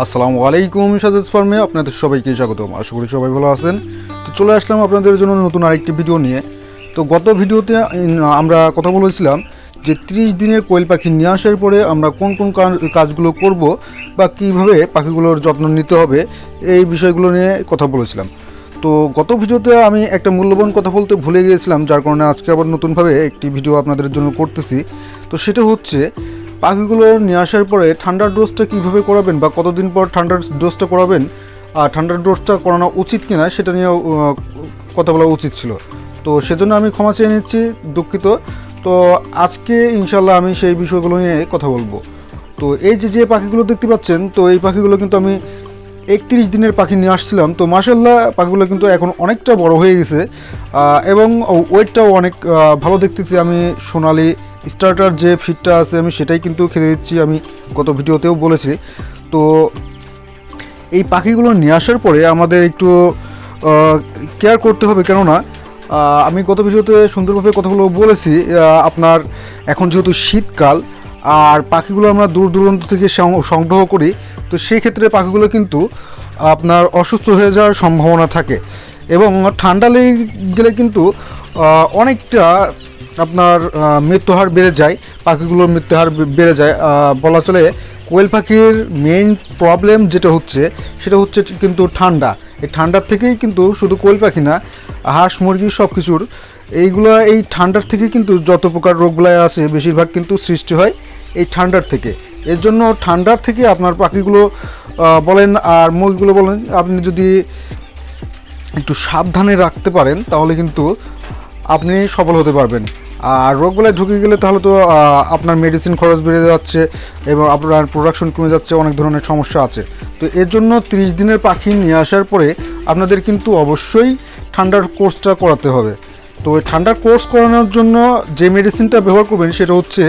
আসসালামু আলাইকুম সাজেদ ফার্মে, আপনাদের সবাইকে স্বাগতম। আশা করি সবাই ভালো আছেন। তো চলে আসলাম আপনাদের জন্য নতুন আরেকটি ভিডিও নিয়ে। তো গত ভিডিওতে আমরা কথা বলেছিলাম যে ত্রিশ দিনের কোয়েল পাখি নিয়ে আসার পরে আমরা কোন কোন কাজ- কাজগুলো করব বা কীভাবে পাখিগুলোর যত্ন নিতে হবে, এই বিষয়গুলো নিয়ে কথা বলেছিলাম। তো গত ভিডিওতে আমি একটা মূল্যবান কথা বলতে ভুলে গিয়েছিলাম, যার কারণে আজকে আবার নতুনভাবে একটি ভিডিও আপনাদের জন্য করতেছি। তো সেটা হচ্ছে পাখিগুলো নিয়ে আসার পরে ঠান্ডার ডোজটা কীভাবে করাবেন বা কতদিন পর ঠান্ডার ডোজটা করাবেন? আর ঠান্ডার ডোজটা করানো উচিত কিনা সেটা নিয়েও কথা বলা উচিত ছিল। তো সেজন্য আমি ক্ষমা চেয়ে নিচ্ছি, দুঃখিত। তো আজকে ইনশাল্লাহ আমি সেই বিষয়গুলো নিয়ে কথা বলব। তো এই যে যে পাখিগুলো দেখতে পাচ্ছেন, তো এই পাখিগুলো কিন্তু আমি একত্রিশ দিনের পাখি নিয়ে আসছিলাম। তো মাসাল্লাহ পাখিগুলো কিন্তু এখন অনেকটা বড় হয়ে গেছে। এবং ওয়েটটাও অনেক ভালো দেখতেছি আমি সোনালি স্টার্টার যে ফিটটা আছে আমি সেটাই কিন্তু খেতে দিচ্ছি, আমি গত ভিডিওতেও বলেছি। তো এই পাখিগুলো নিয়ে আসার পরে আমাদের একটু কেয়ার করতে হবে কেননা আমি গত ভিডিওতে সুন্দরভাবে কথাগুলো বলেছি আপনার এখন যেহেতু শীতকাল, আর পাখিগুলো আমরা দূর দূরান্ত থেকে সংগ্রহ করি, তো সেই ক্ষেত্রে পাখিগুলো কিন্তু আপনার অসুস্থ হয়ে যাওয়ার সম্ভাবনা থাকে। এবং ঠান্ডা লেগে গেলে কিন্তু অনেকটা আপনার মৃত্যুহার বেড়ে যায়, পাখিগুলোর মৃত্যুহার বেড়ে যায় বলা চলে কোয়েল পাখির মেইন প্রবলেম যেটা হচ্ছে, সেটা হচ্ছে কিন্তু ঠান্ডা। এই ঠান্ডার থেকেই কিন্তু শুধু কোয়েল পাখি না, হাঁস, মুরগি সব কিছুর এইগুলো, এই ঠান্ডার থেকে কিন্তু যত প্রকার রোগগুলো আছে, বেশিরভাগ কিন্তু সৃষ্টি হয় এই ঠান্ডার থেকে। এর জন্য ঠান্ডার থেকে আপনার পাখিগুলো বলেন আর মুরগিগুলো বলেন, আপনি যদি একটু সাবধানে রাখতে পারেন, তাহলে কিন্তু আপনি সফল হতে পারবেন। আর রোগবেলায় ঢুকে গেলে তাহলে তো আপনার মেডিসিন খরচ বেড়ে যাচ্ছে এবং আপনার প্রোডাকশন কমে যাচ্ছে, অনেক ধরনের সমস্যা আছে। তো এর জন্য ত্রিশ দিনের পাখি নিয়ে আসার পরে আপনাদের কিন্তু অবশ্যই ঠান্ডার কোর্সটা করাতে হবে। তো ঠান্ডার কোর্স করানোর জন্য যে মেডিসিনটা ব্যবহার করবেন সেটা হচ্ছে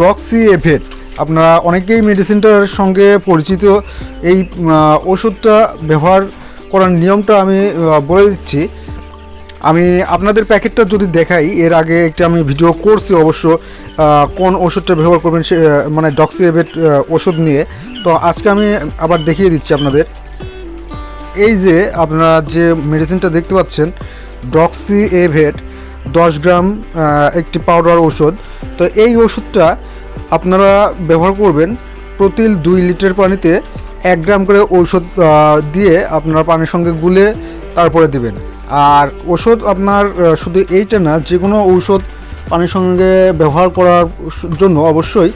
ডক্সি এভেট আপনারা অনেকেই মেডিসিনটার সঙ্গে পরিচিত। এই ওষুধটা ব্যবহার করার নিয়মটা আমি বলে দিচ্ছি। আমি আপনাদের প্যাকেটটা যদি দেখাই, এর আগে একটা আমি ভিডিও করছি অবশ্য কোন ওষুধটা ব্যবহার করবেন সে মানে ডক্সিএভেট ওষুধ নিয়ে। তো আজকে আমি আবার দেখিয়ে দিচ্ছি আপনাদের। এই যে আপনারা যে মেডিসিনটা দেখতে পাচ্ছেন ডক্সি এভেট দশ গ্রাম একটি পাউডার ওষুধ তো এই ওষুধটা আপনারা ব্যবহার করবেন প্রতি দুই লিটার পানিতে এক গ্রাম করে ঔষধ দিয়ে আপনারা পানির সঙ্গে গুলে তারপরে দিবেন। আর ওষুধ আপনার শুধু এইটা না যে কোনো ঔষধ পানির সঙ্গে ব্যবহার করার জন্য অবশ্যই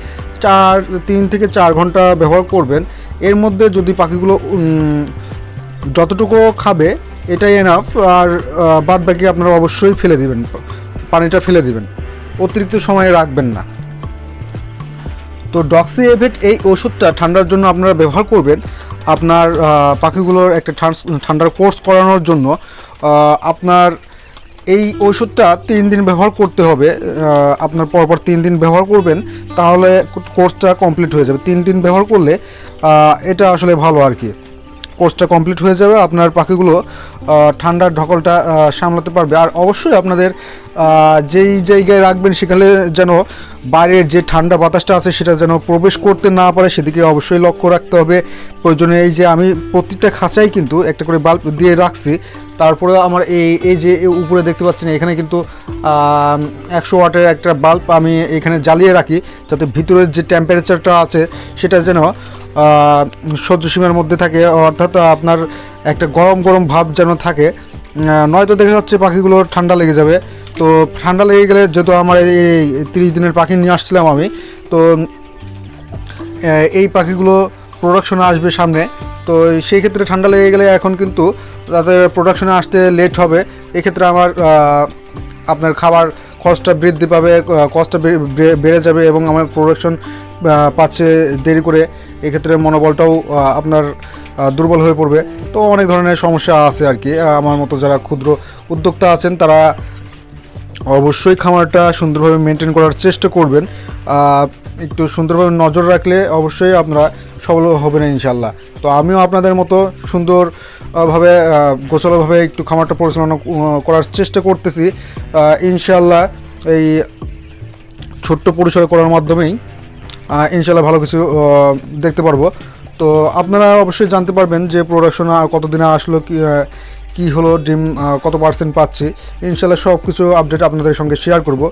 চার, তিন থেকে চার ঘণ্টা ব্যবহার করবেন। এর মধ্যে যদি পাখিগুলো যতটুকু খাবে, এটাই এনাফ আর বাদ বাকি আপনারা অবশ্যই ফেলে দিবেন, পানিটা ফেলে দিবেন। অতিরিক্ত সময় রাখবেন না। তো ডক্সি এভেট এই ওষুধটা ঠান্ডার জন্য আপনারা ব্যবহার করবেন। আপনার পাখিগুলোর একটা ঠান্ডার কোর্স করানোর জন্য। আপনার এই ওষুধটা তিন দিন ব্যবহার করতে হবে আপনার পরপর তিন দিন ব্যবহার করবেন, তাহলে কোর্সটা কমপ্লিট হয়ে যাবে। তিন দিন ব্যবহার করলে এটা আসলে ভালো আর কি। কোর্সটা কমপ্লিট হয়ে যাবে, আপনার পাখিগুলো ঠান্ডার ঢকলটা সামলাতে পারবে। আর অবশ্যই আপনাদের যেই জায়গায় রাখবেন সেখানে যেন বাইরের যে ঠান্ডা বাতাসটা আছে সেটা যেন প্রবেশ করতে না পারে, সেদিকে অবশ্যই লক্ষ্য রাখতে হবে। প্রয়োজনে এই যে আমি প্রত্যেকটা খাঁচাই কিন্তু একটা করে বাল্ব দিয়ে রাখছি। তারপরে আমার এই এই যে উপরে দেখতে পাচ্ছেন, এখানে কিন্তু একশো ওয়াটের একটা বাল্ব আমি এখানে জ্বালিয়ে রাখি, যাতে ভিতরের যে টেম্পারেচারটা আছে সেটা যেন সহ্য সীমার মধ্যে থাকে। অর্থাৎ আপনার একটা গরম গরম ভাব যেন থাকে। নয়তো দেখা যাচ্ছে পাখিগুলো ঠান্ডা লেগে যাবে। তো ঠান্ডা লেগে গেলে যেহেতু আমার এই তিরিশ দিনের পাখি নিয়ে আসছিলাম আমি, তো এই পাখিগুলো প্রোডাকশনে আসবে সামনে। তো সেই ক্ষেত্রে ঠান্ডা লেগে গেলে এখন কিন্তু তাদের প্রোডাকশনে আসতে লেট হবে। এক্ষেত্রে আমার আপনার খাবার খরচটা বৃদ্ধি পাবে কস্টটা বেড়ে যাবে এবং আমার প্রোডাকশন পাচ্ছে দেরি করে। এক্ষেত্রে মনোবলটাও আপনার দুর্বল হয়ে পড়বে। তো অনেক ধরনের সমস্যা আছে আর কি। আমার মতো যারা ক্ষুদ্র উদ্যোক্তা আছেন তারা অবশ্যই খামারটা সুন্দরভাবে মেনটেন করার চেষ্টা করবেন। একটু সুন্দরভাবে নজর রাখলে অবশ্যই আপনারা সফল হবেন ইনশাল্লাহ তো আমিও আপনাদের মতো সুন্দর আহ, ভাবে গোছালোভাবে একটু খামারটা পরিচালনা করার চেষ্টা করতেছি। ইনশাল্লাহ এই ছোট্ট পরিসরে করার মাধ্যমেই ইনশাল্লাহ ভালো কিছু দেখতে পারব। তো আপনারা অবশ্যই জানতে পারবেন যে প্রোডাকশন কতদিনে আসলো কি কি হলো, ডিম কত পার্সেন্ট পাচ্ছি ইনশাল্লাহ সব কিছু আপডেট আপনাদের সঙ্গে শেয়ার করব।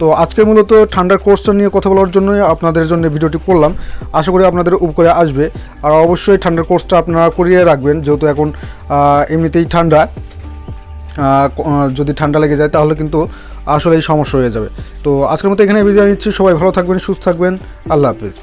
তো আজকে মূলত ঠান্ডার কোর্সটা নিয়ে কথা বলার জন্যই আপনাদের জন্য ভিডিওটি করলাম। আশা করি আপনাদের উপকারে আসবে। আর অবশ্যই ঠান্ডার কোর্সটা আপনারা করিয়ে রাখবেন, যেহেতু এখন এমনিতেই ঠান্ডা। যদি ঠান্ডা লেগে যায় তাহলে কিন্তু আসলেই সমস্যা হয়ে যাবে। তো আজকের মতো এখানে বিদায় নিচ্ছি। সবাই ভালো থাকবেন, সুস্থ থাকবেন। আল্লাহ হাফিজ।